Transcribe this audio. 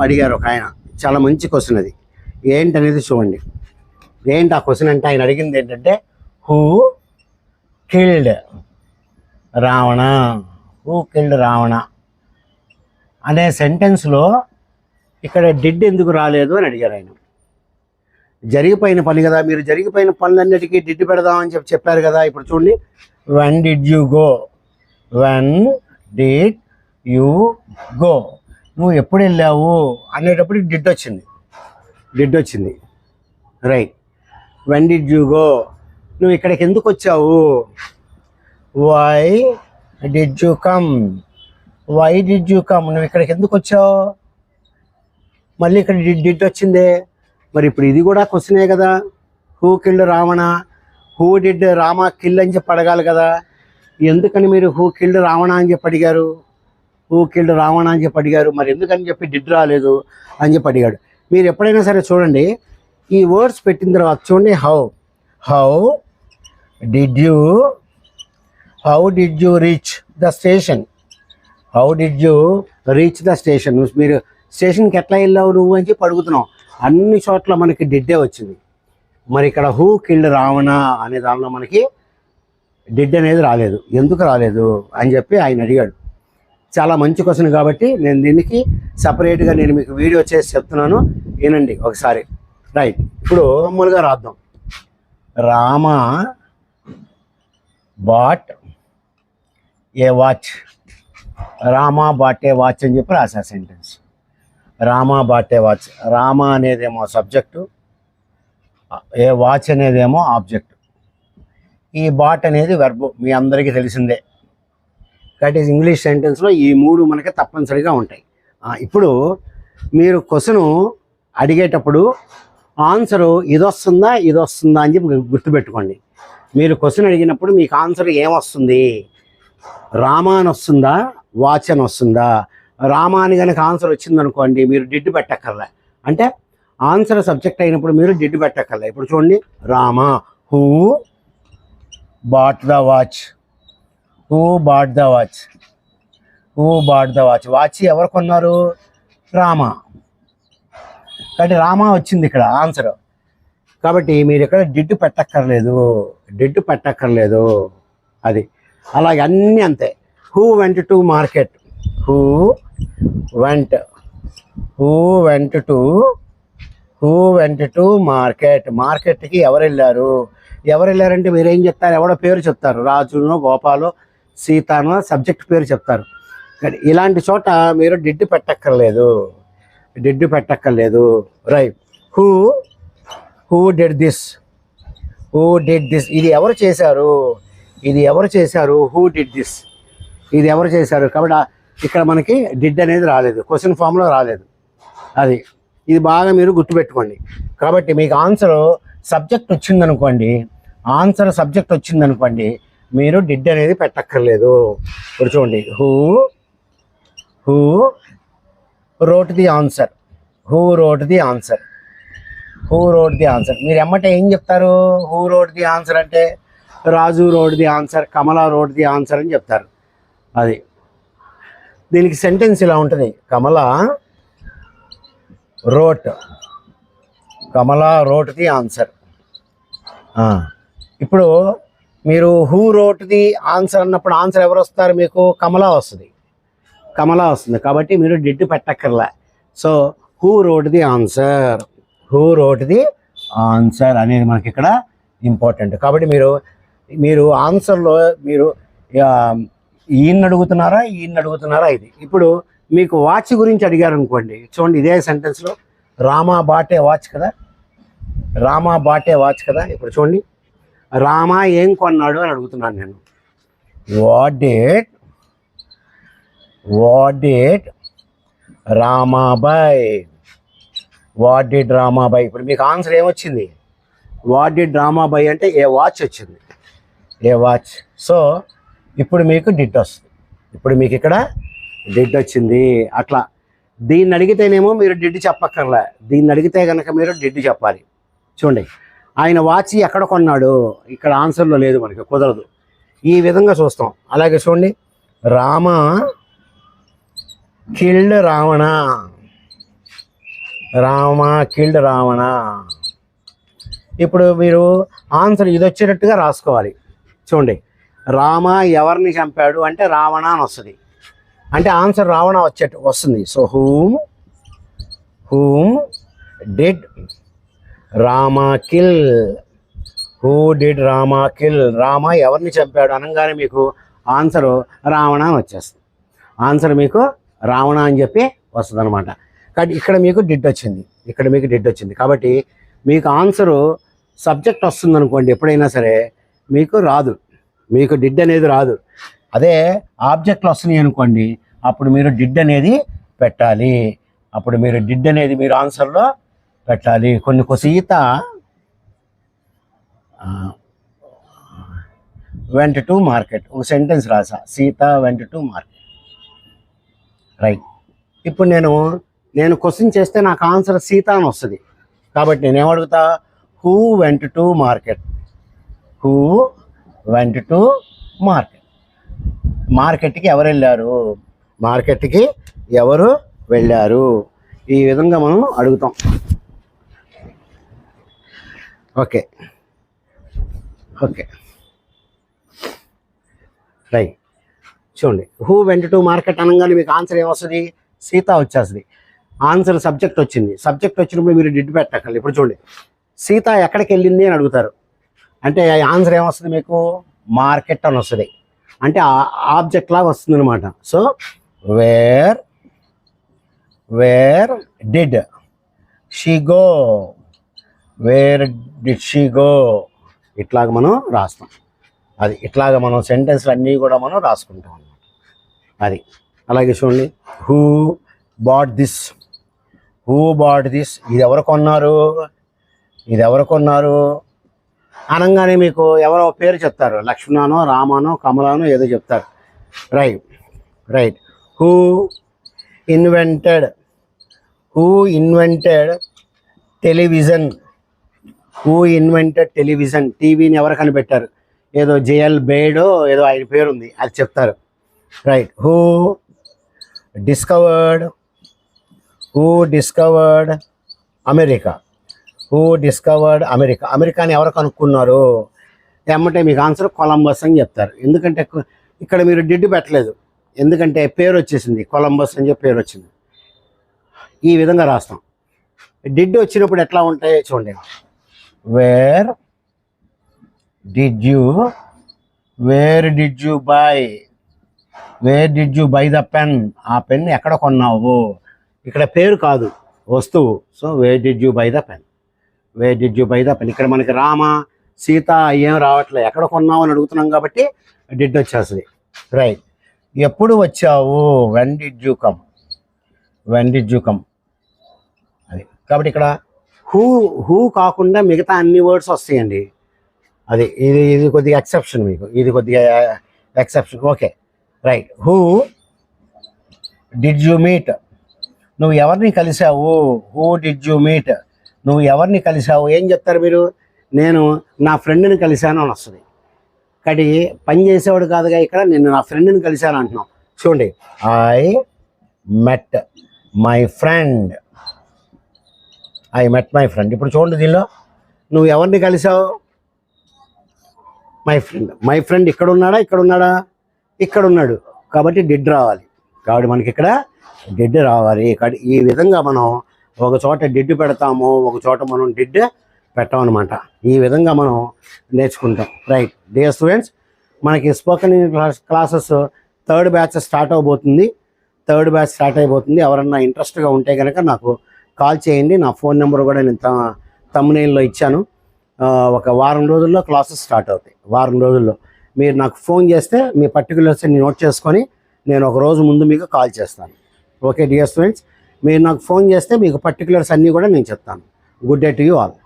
అడిగారు ఒక ఆయన. చాలా మంచి క్వశ్చన్ అది. ఏంటనేది చూడండి. ఏంటి ఆ క్వశ్చన్ అంటే ఆయన అడిగింది ఏంటంటే who killed Ravana? Who killed Ravana? అనే సెంటెన్స్లో ఇక్కడ డిడ్ ఎందుకు రాలేదు అని అడిగారు ఆయన. జరిగిపోయిన పని కదా మీరు జరిగిపోయిన పనులన్నిటికీ డిడ్ పెడదామని చెప్పి చెప్పారు కదా ఇప్పుడు చూడండి. When did you go when did you go నువ్వు ఎప్పుడు వెళ్ళావు అనేటప్పుడు డిడ్ వచ్చింది. డిడ్ వచ్చింది. Right when did you go నువ్వు ఇక్కడికి ఎందుకు వచ్చావు? Why did you come why did you come నువ్వు ఇక్కడికి ఎందుకు వచ్చావు? మళ్ళీ ఇక్కడ డిడ్ డిడ్ వచ్చిందే. మరి ఇప్పుడు ఇది కూడా క్వశ్చనే కదా. Who killed Ravana who did Rama kill అని చెప్పి అడగాలి కదా. ఎందుకని మీరు హూ కిల్డ్ రావణ అని చెప్పి అడిగారు? హూ కిల్డ్ రావణ అని చెప్పి అడిగారు. మరి ఎందుకని చెప్పి డిడ్ రాలేదు అని చెప్పి అడిగాడు. మీరు ఎప్పుడైనా సరే చూడండి ఈ వర్డ్స్ పెట్టిన తర్వాత చూడండి how how did you how did you reach the station how did you reach the station మీరు స్టేషన్కి ఎట్లా వెళ్ళావు నువ్వు అని చెప్పి అడుగుతున్నావు అన్ని చోట్ల మనకి డిడ్డే వచ్చింది. మరి ఇక్కడ హూ కిల్డ్ రావణ అనే దానిలో మనకి డిడ్ అనేది రాలేదు. ఎందుకు రాలేదు అని చెప్పి ఆయన అడిగాడు. చాలా మంచి క్వశ్చన్ కాబట్టి నేను దీనికి సపరేట్గా నేను మీకు వీడియో చేసి చెప్తున్నాను. వినండి ఒకసారి. రైట్ ఇప్పుడు మామూలుగా రాద్దాం. Rama bought a watch? Rama bought a watch అని చెప్పి రాశా sentence Rama bought a watch. Rama అనేదేమో subject a watch అనేదేమో ఆబ్జెక్ట్ ఈ బాట్ అనేది వెర్బ్ మీ అందరికీ తెలిసిందే. దట్ ఈస్ ఇంగ్లీష్ సెంటెన్స్లో ఈ మూడు మనకి తప్పనిసరిగా ఉంటాయి. ఇప్పుడు మీరు క్వశ్చను అడిగేటప్పుడు ఆన్సరు ఇది వస్తుందా ఇది వస్తుందా అని చెప్పి గుర్తుపెట్టుకోండి. మీరు క్వశ్చన్ అడిగినప్పుడు మీకు ఆన్సర్ ఏమొస్తుంది? రామాన్ అని వస్తుందా వాచ్ అని వస్తుందా? రామా అని కనుక ఆన్సర్ వచ్చిందనుకోండి మీరు డిడ్ పెట్టక్కర్లే. అంటే ఆన్సర్ సబ్జెక్ట్ అయినప్పుడు మీరు డిడ్ పెట్టక్కర్లే. ఇప్పుడు చూడండి. Rama who bought the watch. Who bought the watch. Who bought the watch. Watch ఎవరు కొన్నారు? రామ. కాబట్టి రామ వచ్చింది ఇక్కడ ఆన్సర్ కాబట్టి మీరు ఇక్కడ డిడ్డు పెట్టక్కర్లేదు డిడ్డు పెట్టక్కర్లేదు. అది. అలాగే అన్నీ అంతే. Who went to market who went who went to who went to market మార్కెట్కి ఎవరు వెళ్ళారు? ఎవరు వెళ్ళారంటే మీరు ఏం చెప్తారు? ఎవడో పేరు చెప్తారు. రాజునో గోపాలో. సీతానో సబ్జెక్ట్ పేరు చెప్తారు. ఇలాంటి చోట మీరు డిడ్డు పెట్టక్కర్లేదు. Did పెట్టక్కర్లేదు. Right who who did this who did this ఇది ఎవరు చేశారు? ఇది ఎవరు చేశారు? హూ డిడ్ దిస్ ఇది ఎవరు చేశారు? కాబట్టి ఇక్కడ మనకి డిడ్ అనేది రాలేదు. క్వశ్చన్ ఫామ్లో రాలేదు. అది. ఇది బాగా మీరు గుర్తుపెట్టుకోండి. కాబట్టి మీకు ఆన్సర్ సబ్జెక్ట్ వచ్చిందనుకోండి. ఆన్సర్ సబ్జెక్ట్ వచ్చిందనుకోండి. మీరు డిడ్ అనేది పెట్టక్కర్లేదు. ఇప్పుడు చూడండి. Who who wrote the answer who wrote the answer who wrote the answer మీరు ఎమ్మటే ఏం చెప్తారు? హూ రోడ్ ది ఆన్సర్ అంటే Raju wrote the answer Kamala wrote the answer అని చెప్తారు. అది. దీనికి సెంటెన్స్ ఇలా ఉంటుంది. Kamala wrote Kamala wrote the answer ఇప్పుడు మీరు హూ రోట్ ది ఆన్సర్ అన్నప్పుడు ఆన్సర్ ఎవరు వస్తారు మీకు? కమలా వస్తుంది. కమలా వస్తుంది. కాబట్టి మీరు did పెట్టక్కర్లే. So who wrote the answer who wrote the answer అనేది మనకి ఇక్కడ ఇంపార్టెంట్ కాబట్టి మీరు మీరు ఆన్సర్లో మీరు ఈయన ఈయన్ని అడుగుతున్నారా ఈయన్ని అడుగుతున్నారా ఇది. ఇప్పుడు మీకు వాచ్ గురించి అడిగారు అనుకోండి చూడండి ఇదే సెంటెన్స్లో రామా బాటే వాచ్ కదా? రామా బాటే వాచ్ కదా? ఇప్పుడు చూడండి. రామా ఏం కొన్నాడు అని అడుగుతున్నాను నేను. What date what date Rama buy what did Rama buy ఇప్పుడు మీకు ఆన్సర్ ఏమొచ్చింది? వాట్ డిడ్ రామాబాయ్ అంటే ఏ వాచ్ వచ్చింది? ఏ వాచ్? సో ఇప్పుడు మీకు డిడ్ వస్తుంది. ఇప్పుడు మీకు ఇక్కడ డిడ్ వచ్చింది. అట్లా. దీన్ని అడిగితేనేమో మీరు డిడ్ చెప్పక్కర్లే. దీన్ని అడిగితే కనుక మీరు డిడ్ చెప్పాలి. చూడండి. ఆయన వాచ్ ఎక్కడ కొన్నాడు ఇక్కడ ఆన్సర్లో లేదు మనకి కుదరదు. ఈ విధంగా చూస్తాం. అలాగే చూడండి. రామ కిల్డ్ రావణ. రామ కిల్డ్ రావణ. ఇప్పుడు మీరు ఆన్సర్ ఇది వచ్చేటట్టుగా రాసుకోవాలి. చూడండి. రామ ఎవరిని చంపాడు అంటే రావణ అని వస్తుంది. అంటే ఆన్సర్ రావణ వచ్చేట్టు వస్తుంది. So whom whom did Rama kill who did Rama kill Rama ఎవరిని చంపాడు? అనగానే మీకు ఆన్సర్ రావణ అని వచ్చేస్తుంది. ఆన్సర్ మీకు రావణ అని చెప్పి వస్తుంది అనమాట కానీ ఇక్కడ మీకు డిడ్ వచ్చింది. ఇక్కడ మీకు డిడ్ వచ్చింది. కాబట్టి మీకు ఆన్సరు సబ్జెక్ట్ వస్తుంది అనుకోండి ఎప్పుడైనా సరే మీకు రాదు. మీకు డిడ్ అనేది రాదు. అదే ఆబ్జెక్ట్లు వస్తున్నాయి అనుకోండి అప్పుడు మీరు డిడ్ అనేది పెట్టాలి. అప్పుడు మీరు డిడ్ అనేది మీరు ఆన్సర్లో పెట్టాలి. కొన్ని కొసీత వెంట టు మార్కెట్ ఒక సెంటెన్స్ రాసా. సీత వెంట టు మార్కెట్ రైట్ ఇప్పుడు నేను నేను క్వశ్చన్ చేస్తే నాకు ఆన్సర్ సీత అని వస్తుంది. కాబట్టి నేను ఏమడుగుతా who went to market who went to market మార్కెట్కి ఎవరు వెళ్ళారు? మార్కెట్కి ఎవరు వెళ్ళారు? ఈ విధంగా మనం అడుగుతాం. ఓకే. ఓకే. రైట్. చూడండి. హూ వెంట టు మార్కెట్ అనగానే మీకు ఆన్సర్ ఏమొస్తుంది? సీత వచ్చేస్తుంది. ఆన్సర్ సబ్జెక్ట్ వచ్చింది. సబ్జెక్ట్ వచ్చినప్పుడు మీరు డిడ్ పెట్టకండి. ఇప్పుడు చూడండి. సీత ఎక్కడికి వెళ్ళింది అని అడుగుతారు. అంటే ఆన్సర్ ఏమొస్తుంది మీకు? మార్కెట్ అని వస్తుంది. అంటే ఆబ్జెక్ట్ లాగా వస్తుంది అనమాట so where where did she go where did she go ఇట్లాగ మనం రాస్తాం. అది ఇట్లాగ మనం సెంటెన్స్లు అన్నీ కూడా మనం రాసుకుంటాం అన్నమాట. అది. అలాగే చూడండి. Who bought this who bought this ఇది ఎవరు కొన్నారు? ఇది ఎవరు కొన్నారు? అనగానే మీకు ఎవరో పేరు చెప్తారు. లక్ష్మణానో రామానో కమలానో ఏదో చెప్తారు. Right right who invented who invented television who invented television టీవీని ఎవరు కనిపెట్టారు? ఏదో జేఎల్ బేడో ఏదో ఆయన పేరు ఉంది అది చెప్తారు. Right who discovered who discovered America who discovered America అమెరికాని ఎవరు కనుక్కున్నారు? ఏమంటే మీకు ఆన్సర్ కొలంబస్ అని చెప్తారు. ఎందుకంటే ఇక్కడ మీరు డిడ్డు పెట్టలేదు. ఎందుకంటే పేరు వచ్చేసింది కొలంబస్ అని చెప్పి పేరు వచ్చింది. ఈ విధంగా రాస్తాం. డిడ్డు వచ్చినప్పుడు ఎట్లా ఉంటాయో చూడండి. Where did you where did you buy where did you buy the pen ఆ పెన్ ఎక్కడ కొన్నావు? ఇక్కడ పేరు కాదు వస్తువు. So where did you buy the pen where did you buy the pen ఇక్కడ మనకి రామ సీత ఏం రావట్లేదు ఎక్కడ కొన్నావు అని అడుగుతున్నాం కాబట్టి డిడ్ వచ్చేస్తుంది. రైట్ ఎప్పుడు వచ్చావు? When did you come when did you come అది. కాబట్టి ఇక్కడ హూ హూ కాకుండా మిగతా అన్ని వర్డ్స్ వస్తాయండి. అది ఇది ఇది కొద్దిగా ఎక్సెప్షన్ మీకు. ఇది కొద్దిగా exception okay right who did you meet నువ్వు ఎవరిని కలిసావు హూ డిడ్ యూ మీట్ నువ్వు ఎవరిని కలిసావు ఏం చెప్తారు మీరు? నేను నా ఫ్రెండ్ని కలిశాను అని వస్తుంది. కానీ పని చేసేవాడు కాదుగా ఇక్కడ నేను నా ఫ్రెండ్ని కలిశాను అంటున్నాం చూడండి. I met my friend I met my friend ఇప్పుడు చూడండి దీనిలో. నువ్వు ఎవరిని కలిసావు? మై ఫ్రెండ్ మై ఫ్రెండ్ ఇక్కడ ఉన్నాడా? ఇక్కడ ఉన్నాడా? ఇక్కడ ఉన్నాడు. కాబట్టి డిడ్ రావాలి. కాబట్టి మనకి ఇక్కడ డిడ్ రావాలి. ఇక్కడ ఈ విధంగా మనం ఒక చోట డిడ్ పెడతాము. ఒక చోట మనం డిడ్ పెట్టామన్నమాట ఈ విధంగా మనం నేర్చుకుంటాం. రైట్ డియర్ స్టూడెంట్స్ మనకి spoken class classes third batch start అవబోతుంది. థర్డ్ బ్యాచ్ స్టార్ట్ అయిపోతుంది. ఎవరన్నా ఇంట్రెస్ట్గా ఉంటే కనుక నాకు కాల్ చేయండి. నా ఫోన్ నెంబర్ కూడా నేను తమ్మునేల్లో ఇచ్చాను. ఒక వారం రోజుల్లో క్లాసెస్ స్టార్ట్ అవుతాయి. వారం రోజుల్లో. మీరు నాకు ఫోన్ చేస్తే మీ పర్టికులర్స్ నోట్ చేసుకొని నేను ఒక రోజు ముందు మీకు కాల్ చేస్తాను. Okay dear students? మీరు నాకు ఫోన్ చేస్తే మీకు పర్టికులర్స్ అన్నీ కూడా నేను చెప్తాను. Good day to you all.